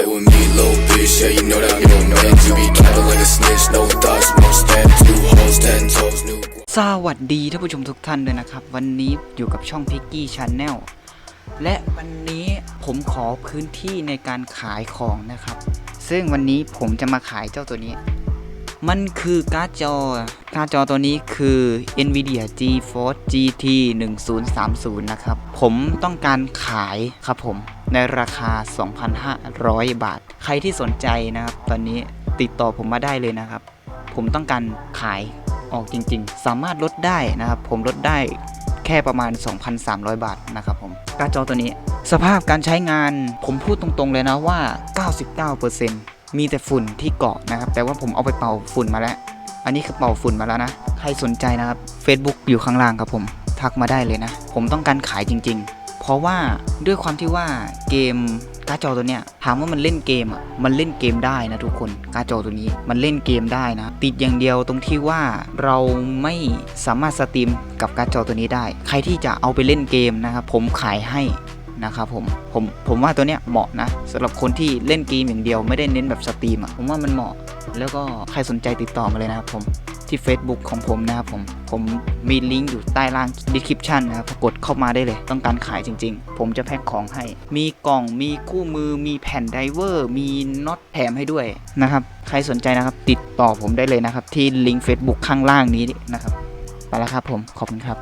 Play with me, little bitch, yeah, you know that I'm your man. You be capping like a snitch, no thoughts, no stand. Two hoes, ten toes, new. สวัสดีท่านผู้ชมทุกท่านด้วยนะครับ วันนี้อยู่กับช่องพิกกี้ชาแนลและวันนี้ผมขอพื้นที่ในการขายของนะครับ ซึ่งวันนี้ผมจะมาขายเจ้าตัวนี้ มันคือการ์ดจอ การ์ดจอตัวนี้คือ NVIDIA GeForce GT 1030 นะครับ ผมต้องการขายครับผม ในราคา 2,500 บาท ใครที่สนใจนะครับ ตอนนี้ติดต่อผมมาได้เลยนะครับ ผมต้องการขายออกจริง ๆ สามารถลดได้นะครับ ผมลดได้แค่ประมาณ 2,300 บาทนะครับผมการจอตัวนี้ สภาพการใช้งาน ผมพูดตรงๆเลยนะว่า 99%มีแต่ฝุ่นที่เกาะนะครับ แต่ว่าผมเอาไปเป่าฝุ่นมาแล้ว อันนี้คือเป่าฝุ่นมาแล้วนะ ใครสนใจนะครับ Facebook อยู่ข้างล่างครับผม ทักมาได้เลยนะ ผมต้องการขายจริง ๆ ราะว่าด้วยความที่ว่าเกมการ์ดจอตัวเนี้ยถามว่ามันเล่นเกมอะมันเล่นเกมได้นะทุกคนการ์ดจอตัวนี้มันเล่นเกมได้นะ ติดอย่างเดียวตรงที่ว่าเราไม่สามารถสตรีมกับการ์ดจอตัวนี้ได้ ใครที่จะเอาไปเล่นเกมนะครับผมขายให้นะครับผมผมผมว่าตัวเนี้ยเหมาะนะสำหรับคนที่เล่นเกมอย่างเดียวไม่ได้เน้นแบบสตรีมอะผมว่ามันเหมาะ แล้วก็ใครสนใจติดต่อมาเลยนะครับผม ที่ Facebook ของผมนะครับผม ผมมีลิงก์อยู่ใต้ล่าง description นะครับกดเข้ามาได้เลย ต้องการขายจริง ๆ ผมจะแพ็คของให้ มีกล่องมีคู่มือมีแผ่นไดเวอร์ มีน็อตแถมให้ด้วยนะครับ ใครสนใจนะครับ ติดต่อผมได้เลยนะครับ ที่ลิงก์ Facebook ข้างล่างนี้นะครับไปแล้วครับผมขอบคุณครับ